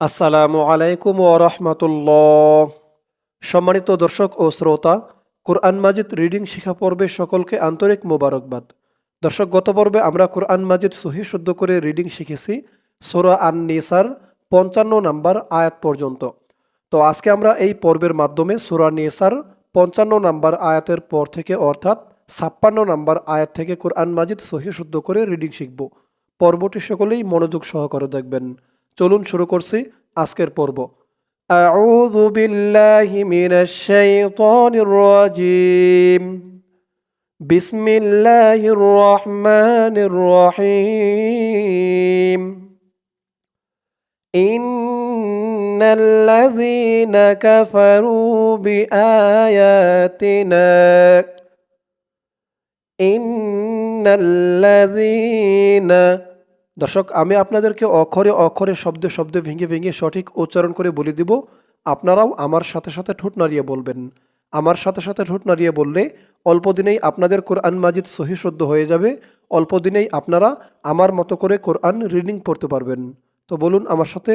আসসালামু আলাইকুম ও রহমতুল্লাহ। সম্মানিত দর্শক ও শ্রোতা, কোরআন মাজিদ রিডিং শিখা পর্বে সকলকে আন্তরিক মোবারকবাদ। দর্শক, গত পর্বে আমরা কোরআন মাজিদ সহি শুদ্ধ করে রিডিং শিখেছি, সোরা আন নিসার পঞ্চান্ন নাম্বার আয়াত পর্যন্ত। তো আজকে আমরা এই পর্বের মাধ্যমে সোরা নিসার, পঞ্চান্ন নাম্বার আয়াতের পর থেকে অর্থাৎ ছাপ্পান্ন নাম্বার আয়াত থেকে কোরআন মাজিদ সহি শুদ্ধ করে রিডিং শিখব। পর্বটি সকলেই মনোযোগ সহকারে দেখবেন। চলুন শুরু করছি আজকের পর্ব أعوذ بالله من الشيطان الرجيم بسم الله الرحمن الرحيم إن الذين كفروا بآياتنا إن الذين দর্শক, আমি আপনাদেরকে অক্ষরে অক্ষরে শব্দে শব্দে ভেঙে ভেঙে সঠিক উচ্চারণ করে বলে দিব। আপনারাও আমার সাথে সাথে ঠোঁট নাড়িয়ে বলবেন। আমার সাথে সাথে ঠোঁট নাড়িয়ে বললে অল্প দিনেই আপনাদের কোরআন মাজিদ সহি শুদ্ধ হয়ে যাবে। অল্প দিনেই আপনারা আমার মতো করে কোরআন রিডিং পড়তে পারবেন। তো বলুন আমার সাথে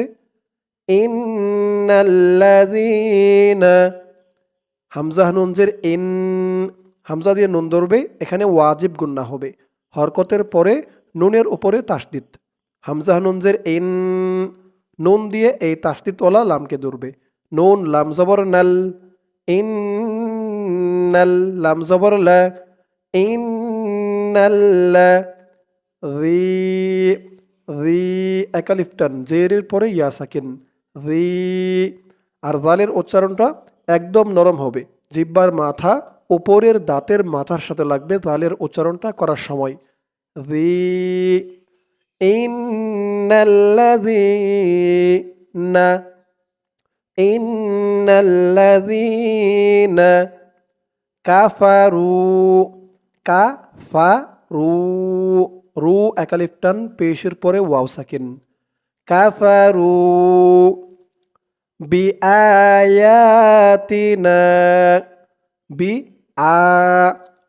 হামজা নুনজের ইন, হামজা দিয়ে নুন ধরবে, এখানে ওয়াজিব গুন্না হবে। হরকতের পরে নুনের উপরে তাসদিদ। হামজা নুনজের ইন নুন দিয়ে এই তাসদিদওয়ালা লামকে ধরবে। নুন লাম জবর নাল, ইন নাল লাম জবর লা, ইন একালিফটান জেরের পরে ইয়া সাকিন রি আর জালের উচ্চারণটা একদম নরম হবে। জিব্বার মাথা উপরের দাঁতের মাথার সাথে লাগবে জালের উচ্চারণটা করার সময়। রি ইন্নাল্লাযীনা ইন্নাল্লাযীনা কাফারু কাফারু রু একালিফটান পেশের পরে wow Sakin. কাফারু B আয়াতিনা be a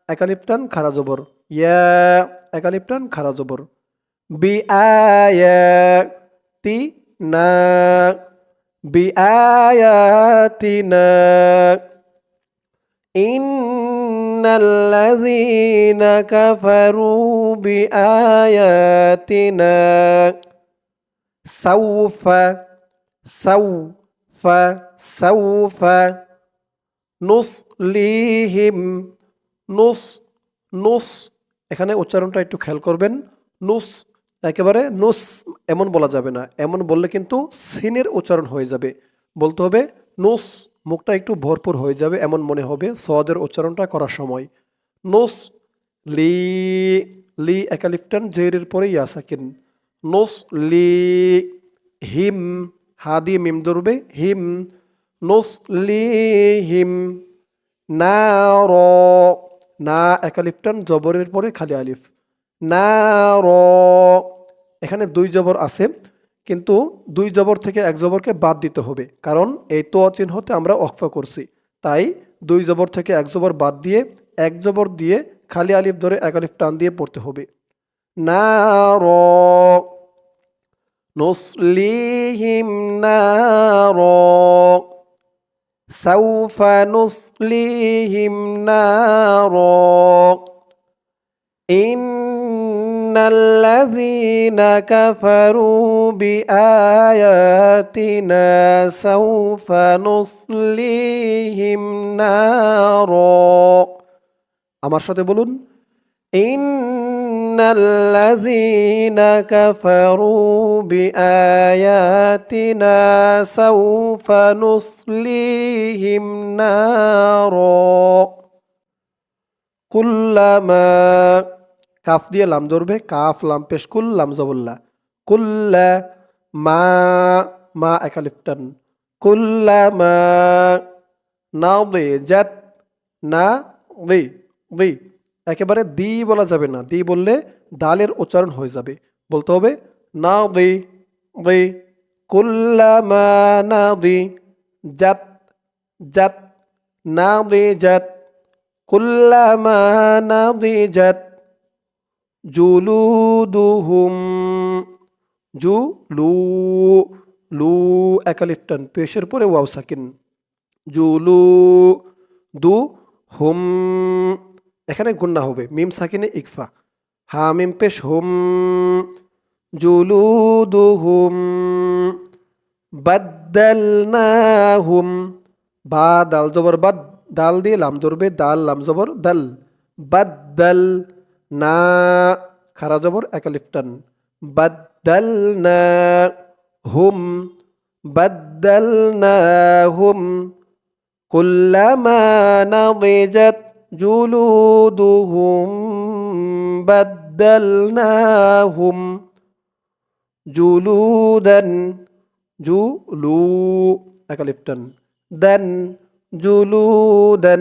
একালিফটান খারা জবর। ইয়া একালিফটান খারা জবর বি আয়াতি না বি আয়াতিনা إن الذين كفروا بآياتنا سوف سوف سوف نصليهم নুস নুস এখানে উচ্চারণটা একটু খেয়াল করবেন। নুস, একেবারে নুস এমন বলা যাবে না। এমন বললে কিন্তু সিনের উচ্চারণ হয়ে যাবে। বলতে হবে, নুস, মুখটা একটু ভরপুর হয়ে যাবে এমন মনে হবে সদের উচ্চারণটা করার সময়। নুস, লি লি একালিফটান জেরের পরে ইয়াসাকিন। নুস, লি, হিম, হা দিয়ে মিম ধরবে, হিম। নুস, লি, হিম, না, র না একালিফটান জবরের পরে খালি আলিফ। না র, এখানে দুই জবর আছে, কিন্তু দুই জবর থেকে এক জবরকে বাদ দিতে হবে, কারণ এই তো চিহ্নতে আমরা অক্ফা করছি। তাই দুই জবর থেকে এক জবর বাদ দিয়ে, এক জবর দিয়ে খালি আলিফ ধরে এক আলিফ টান দিয়ে পড়তে হবে। না র, নসলিহিম না র। سوف نصليهم نارا إن الذين كفروا بآياتنا سوف نصليهم نارا আমার সাথে বলুন إن الذين كفروا بآياتنا سوف نصليهم نارا কুল্লামা কাফ দিয়ে লাম ধরবে কাফ লাম পেশ কুল্লাম জবল্লা কুল্লা মা মা একালিফটান কুল্লামা না দে জাত না দে দি একেবারে দি বলা যাবে না। দি বললে দালের উচ্চারণ হয়ে যাবে। বলতে হবে না দি দি কুল্লামা না দি জাত জাত না দি জাত, কুল্লামা না দি জাত, জুলুদুহুম জু লু লু একালিফটন, পেশের পরে ওয়াও সাকিন জুলু দু হুম এখানে গুন্না হবে। মিম সাকিনে ইকফা। হা মিম পেশ হুম, জুলুদুহুম, বাদ্দালনাহুম। বা, দাল জবর বাদ, দাল দিয়ে লাম ধরবে, দাল, লাম জবর, দাল। বাদ্দাল না, খারা জবর একালিফটান বাদ্দাল না হুম, বাদ্দাল না হুম। কুল্লামা নাবিজাত جلودهم بدلناهم جلودا جلو أكلفتن دن جلودا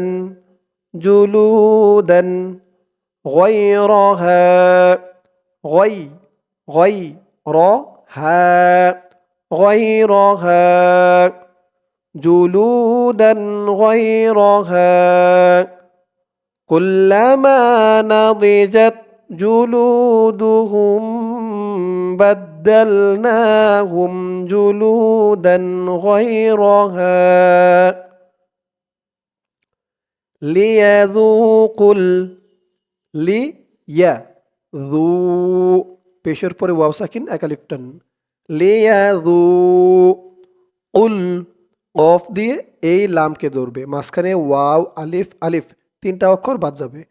جلودا. غيرها غي غيرها. غيرها جلودا غيرها. كلما نضجت جلودهم بدلناهم جلودا غيرها ليذوقوا ال- লিয়া দু পেশের পরে ওয়াও সাকিন একালিফটান লিয়া দু উল অফ দিয়ে এই লামকে ধরবে মাঝখানে ওয়াও আলিফ আলিফ তিনটা অক্ষর বাদ যাবে।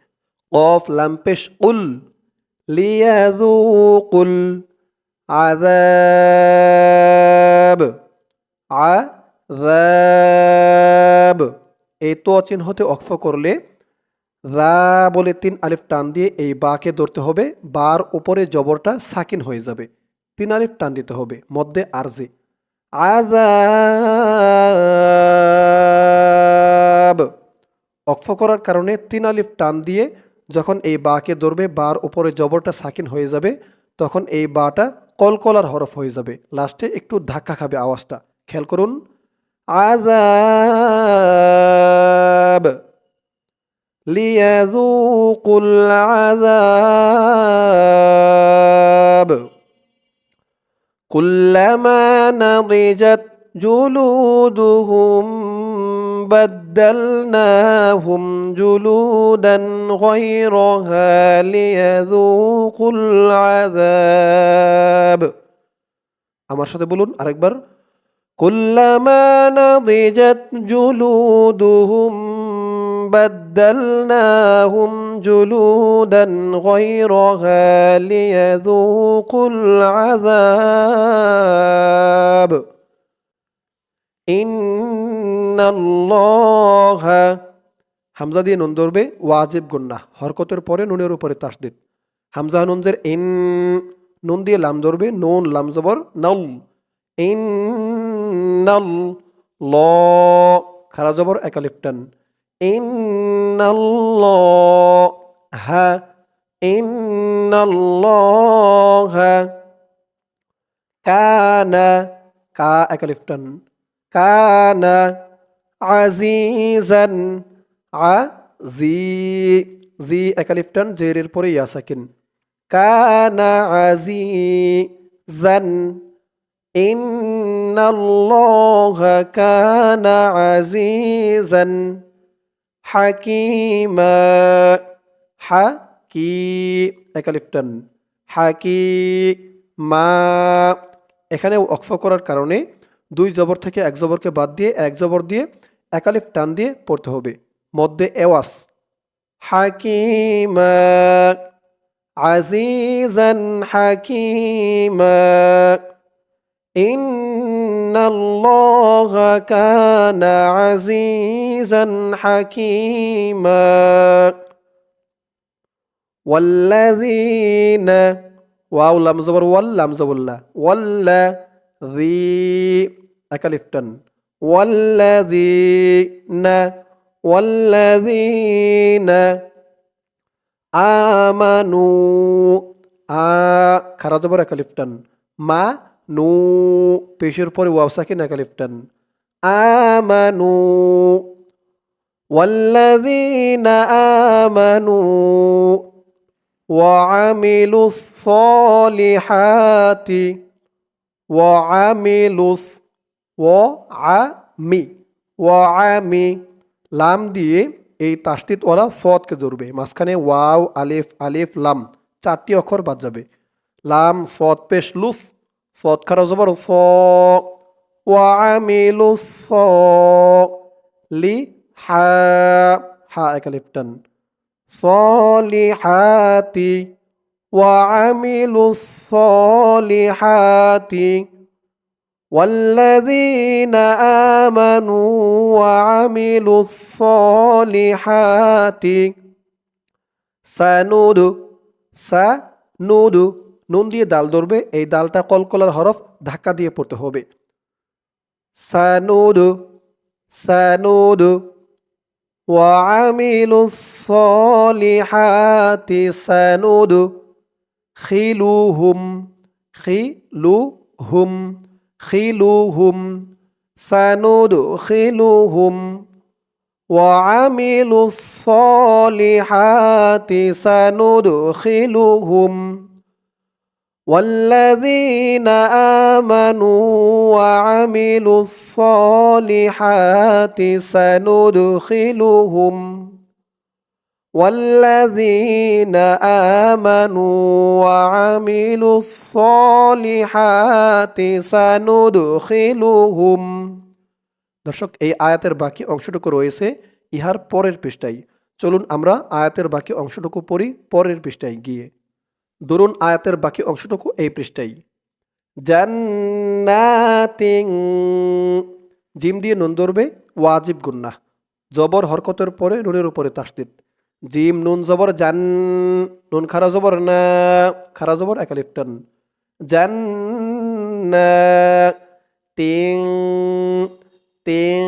অফ লাম, পেশ, উল। লিয়াদু কুল আযাব। আযাব। এই তো চিহ্নতে অক্ষ করলে রা বলে তিন আলিফ টান দিয়ে এই বাকে ধরতে হবে। বার উপরে জবরটা সাকিন হয়ে যাবে। তিন আলিফ টান দিতে হবে। মধ্যে আরজি আযাব। অক্ফ করার কারণে তিন আলিফ টান দিয়ে যখন এই বাকে ধরবে, বার উপরে জবরটা সাকিন হয়ে যাবে, তখন এই বাটা কলকলার হরফ হয়ে যাবে। লাস্টে একটু ধাক্কা খাবে আওয়াজটা। খেয়াল করুন। আজাব লিয়াজুকুল আজাব কুল্লামা নাদিজাত জুলুদুহুম بدلناهم جلودا غيرها ليذوقوا العذاب আমার সাথে বলুন আরেকবার كلما نضجت جلودهم بدلناهم جلودا غيرها ليذوقوا العذاب إن الله হামজা দিয়ে নুন ধরবে, ওয়াজিব গুন্না। হরকতের পরে নুনের উপরে তাসদিদ। হামজা নুনজের ইন, নুন দিয়ে লাম ধরবে, নুন, লাম জবর, নল। ইন নল ল খারা জবর একালিপ্টান ইন হা। ইন কানা, কা একালিপ্টান কানা আজিজান আ জি জি একালিফটান জের এর পরে ইয়া সাকিন কানা আজি জান ইন্নাল্লাহা কানা আজি আজিজান, হাকিমা, হা কি একালিফটান হাকি মা। এখানে অক্ষ করার কারণে দুই জবর থেকে এক জবরকে বাদ দিয়ে এক জবর দিয়ে একালিফ টান দিয়ে পড়তে হবে মধ্যে এওয়াস হাকিমা আজিজান হাকিমা إن الله كان عزيزا حكيما والذين واو لام زبر واللام زبر الله ولا ذي أكلفتن والذين والذين آمنوا آ খারা জবর একালিফটান মা নু পেশের পরে ওয়াও সাকিন একালিফটান আমানু والذين آمنوا وعملوا الصالحات ওয়া আমিলুস ও আমি ওয়া আমি লাম দিয়ে এই তাস্তিত ওরা সদকে ধরবে। মাঝখানে ওয়াও, আলিফ আলিফ, লাম, চারটি অক্ষর বাদ যাবে। লাম সদ পেশ, লুস সদ খারা জবর স ওয়া আমিলু স, লি, হা হা, এক আলিফ টান। সলিহাতি وعملوا الصالحات والذين آمنوا وعملوا الصالحات সানুদ সা নুদ নুন দিয়ে দাল ধরবে এই দালটা কলকলার হরফ ধাক্কা দিয়ে পড়তে হবে সানুদ সানুদ وعملوا الصالحات سندخلهم خلوهم خلوهم سندخلهم وعملوا الصالحات سندخلهم والذين آمنوا وعملوا الصالحات سندخلهم والذين آمنوا وعملوا الصالحات سندخلهم দর্শক এই আয়াতের বাকি অংশটুকু রয়েছে ইহার পরের পৃষ্ঠায় চলুন আমরা আয়াতের বাকি অংশটুকু পড়ি পরের পৃষ্ঠায় গিয়ে দরুন আয়াতের বাকি অংশটুকু এই পৃষ্ঠায় জান্নাতিং জিম দিয়ে নুন ধরবে ওয়াজিব গুন্না জবর হরকতের পরে নুনের উপরে তাসদিদ জিম নুন জবর জান নুন খারা জবর না খারা জবর একালিপ্টন জান তিং তিং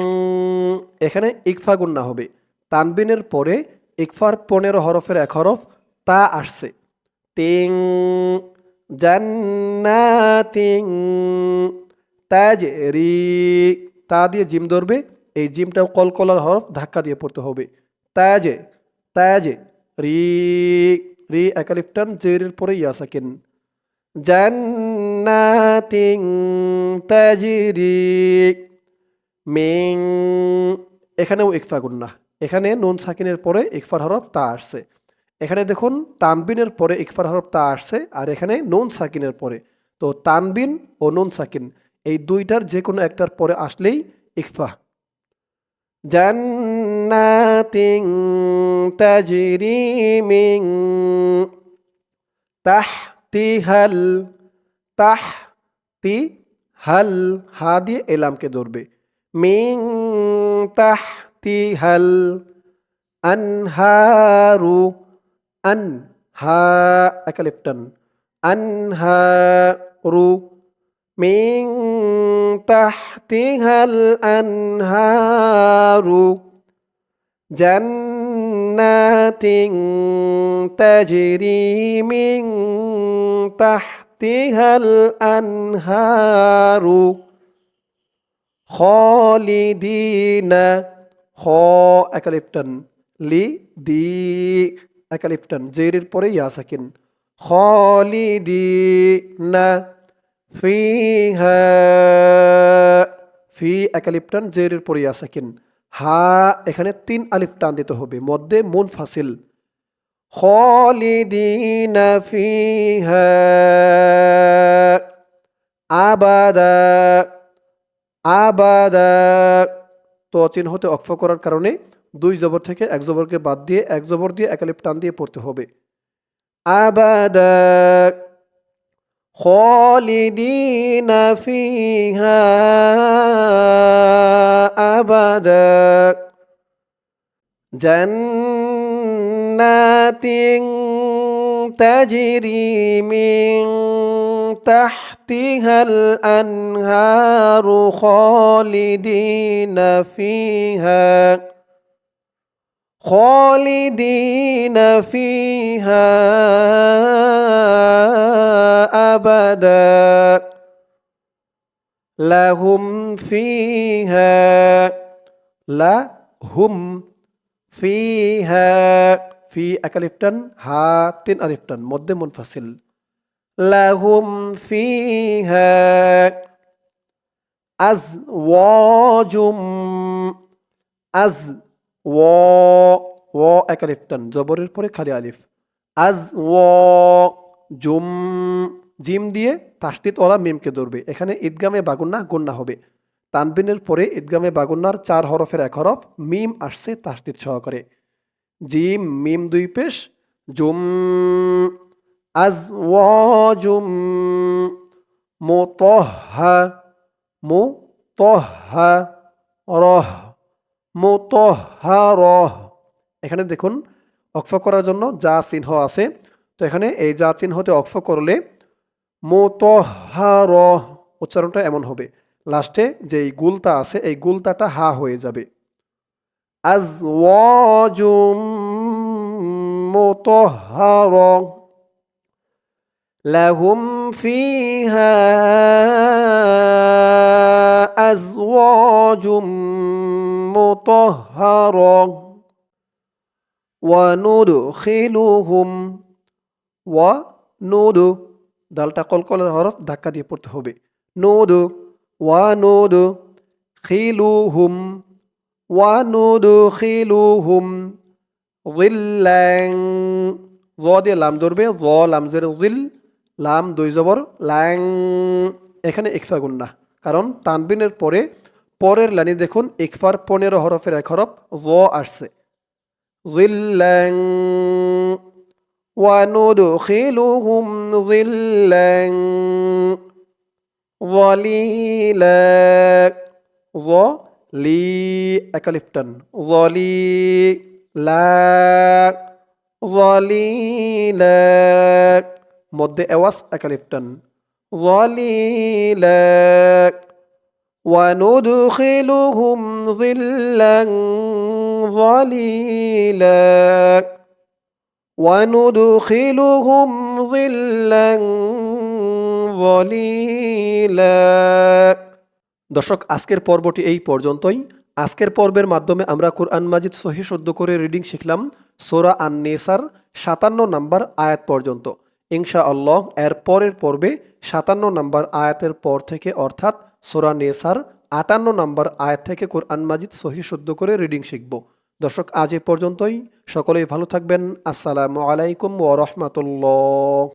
এখানে ইকফা গুন্না হবে তানবিনের পরে ইকফার পনেরো হরফের এক হরফ তা আসছে তিং জান্নাতিং তাজরি তা দিয়ে জিম ধরবে এই জিমটাও কলকলার হরফ ধাক্কা দিয়ে পড়তে হবে তাজে তাজে রি রি একালিফটান জেরের পরে ইয়া সাকিন জান্নাতিং তাজরি মিং এখানেও ইকফা গুন্না এখানে নুন সাকিনের পরে ইকফার হরফ তা আসছে এখানে দেখুন তানবিনের পরে ইকফার হরফ তা আসছে আর এখানে নুন সাকিনের পরে তো তানবিন ও নুন সাকিন এই দুইটার যে কোনো একটার পরে আসলেই ইকফা জান্নাতিং তাজরি মিং তাহতিহাল তাহতি হাল হা দিয়ে এলামকে ধরবে মিং তাহতিহাল আনহারু আন হা একালিপ্টন আনহারু মিং তাহতিহাল জান্নাতিং তাজরি মিং তাহতিহাল আনহারু খালিদিনা খ একালিপ্টন লি দি একালিপ্টন জেরের পরে ইয়া সাকিন খালিদিনা ফিহা ফি একালিপ্টন জেরের পরে ইয়া সাকিন হা, এখানে তিন আলিফ টান দিতে হবে। মধ্যে মুন ফাসিল। ফিহা আবাদা তো চিহ্ন হতে অক্ষ করার কারণে দুই জবর থেকে এক জবরকে বাদ দিয়ে এক জবর দিয়ে একালিপ টান দিয়ে পড়তে হবে। আবাদা। خالدين فيها أبدا جنات تجري من تحتها الأنهار خالدين فيها خالدين فيها أبدا لهم فيها لهم فيها في أكاليفتن ها تن أليفتن مد منفصل لهم فيها أزواج أز و و أكاليفتن زبور البوري خالي أليف أز و জুম, জিম দিয়ে তাস্তিত ওরা মিমকে ধরবে। এখানে ঈদগামে বাগুন্না গুন্না হবে। তানবিনের পরে ঈদগামে বাগুন্নার চার হরফের এক হরফ মিম আসছে তাস্তিত সহকারে। জিম, মিম দুই পেশ, জুম আজ জুম মোতহা মোতহা, রহ। মোতহারহ এখানে দেখুন অক্ফ করার জন্য যা চিহ্ন আছে তো এখানে এই যা চিহ্নতে অক্ফ করলে মোতহার উচ্চারণটা এমন হবে লাস্টে যে এই গুলতা আছে এই গুলতাটা হা হয়ে যাবে আজ ওয়াজুম মোতহার লাহুম ফিহা أزواج مطهرة وندخلهم ওয়া, নোদো দালটা কলকলের হরফ ধাক্কা দিয়ে পড়তে হবে। নোদো, ওয়া, নোদো খিলু হুম ওয়া, নোদো খিলু হুম ল্যাং জ দিয়ে লাম ধরবে, জ লামজের জিল, লাম দুই জবর ল্যাং এখানে ইকফা গুন্না কারণ তানবিনের পরে, পরের লাইনে দেখুন, ইকফার পনেরো হরফের এক হরফ জ আসছে। জিল্ল্যাং وندخلهم ظلا ظليلا. ظلي أكلفتن ظلي لا ظليلا. مد أوس أكلفتن ظليلا وندخلهم ظلا ظليلا. وندخلهم ظلا ظليلا দর্শক আজকের পর্বটি এই পর্যন্তই আজকের পর্বের মাধ্যমে আমরা কোরআন মাজিদ সহি শুদ্ধ করে রিডিং শিখলাম সোরা আন নেসার সাতান্ন নাম্বার আয়াত পর্যন্ত ইনশা আল্লাহ এর পরের পর্বে সাতান্ন নাম্বার আয়াতের পর থেকে অর্থাৎ সোরা নেসার আটান্ন নাম্বার আয়াত থেকে কোরআন মাজিদ সহি শুদ্ধ করে রিডিং শিখব দর্শক আজ এ পর্যন্তই। সকলেই ভালো থাকবেন। আসসালামু আলাইকুম ও রাহমাতুল্লাহ।